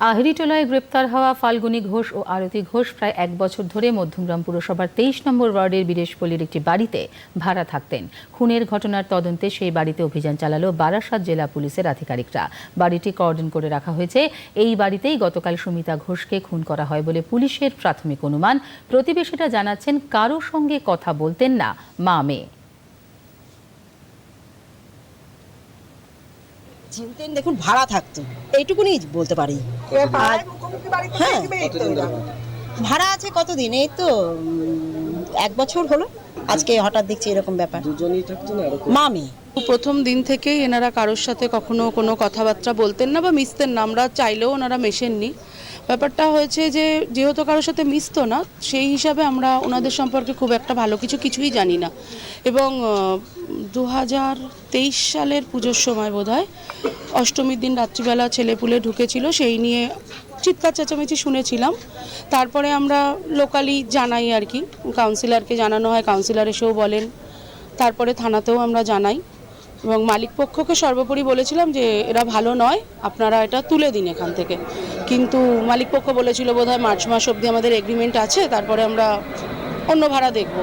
আহিরিটোলায় গ্রেপ্তার হওয়া ফাল্গুনী ঘোষ ও আরতি ঘোষ প্রায় এক বছর ধরে মধ্যমগ্রাম পুরসভার তেইশ নম্বর ওয়ার্ডের বীরেশপল্লির একটি বাড়িতে ভাড়া থাকতেন। খুনের ঘটনার তদন্তে সেই বাড়িতে অভিযান চালালো বারাসাত জেলা পুলিশের আধিকারিকরা। বাড়িটি কর্ডন করে রাখা হয়েছে। এই বাড়িতেই গতকাল সুমিতা ঘোষকে খুন করা হয় বলে পুলিশের প্রাথমিক অনুমান। প্রতিবেশীরা জানাচ্ছেন, কারও সঙ্গে কথা বলতেন না মা মেয়ে চিনতেন দেখুন ভাড়া থাকতো। এইটুকুনি বলতে পারি। হ্যাঁ। ভাড়া আছে কতদিন? এই তো এক বছর হলো। আজকে হঠাৎ দেখছি এরকম ব্যাপার। দুজনেই থাকতো না এরকম? মামি প্রথম দিন থেকেই এনারা কারোর সাথে কখনো কোনো কথাবার্তা বলতেন না বা মিশতেন না। আমরা চাইলেও ওনারা মেশেননি। ব্যাপারটা হয়েছে যে, যেহেতু কারোর সাথে মিশতো না, সেই হিসাবে আমরা ওনাদের সম্পর্কে খুব একটা ভালো কিছু কিছুই জানি না। এবং দু হাজার তেইশ সালের পুজোর সময় বোধহয় অষ্টমীর দিন রাত্রিবেলা ছেলেপুলে ঢুকেছিল, সেই নিয়ে চিৎকার চেঁচামেচি শুনেছিলাম। তারপরে আমরা লোকালি জানাই আর কি কাউন্সিলরকে জানানো হয় কাউন্সিলর এসেও বলেন। তারপরে থানাতেও আমরা জানাই। এবং মালিক পক্ষকে সর্বোপরি বলেছিলাম যে এরা ভালো নয়, আপনারা এটা তুলে দিন এখান থেকে। কিন্তু মালিক পক্ষ বলেছিল বোধহয় মার্চ মাস অবধি আমাদের এগ্রিমেন্ট আছে, তারপরে আমরা অন্য ভাড়া দেখব।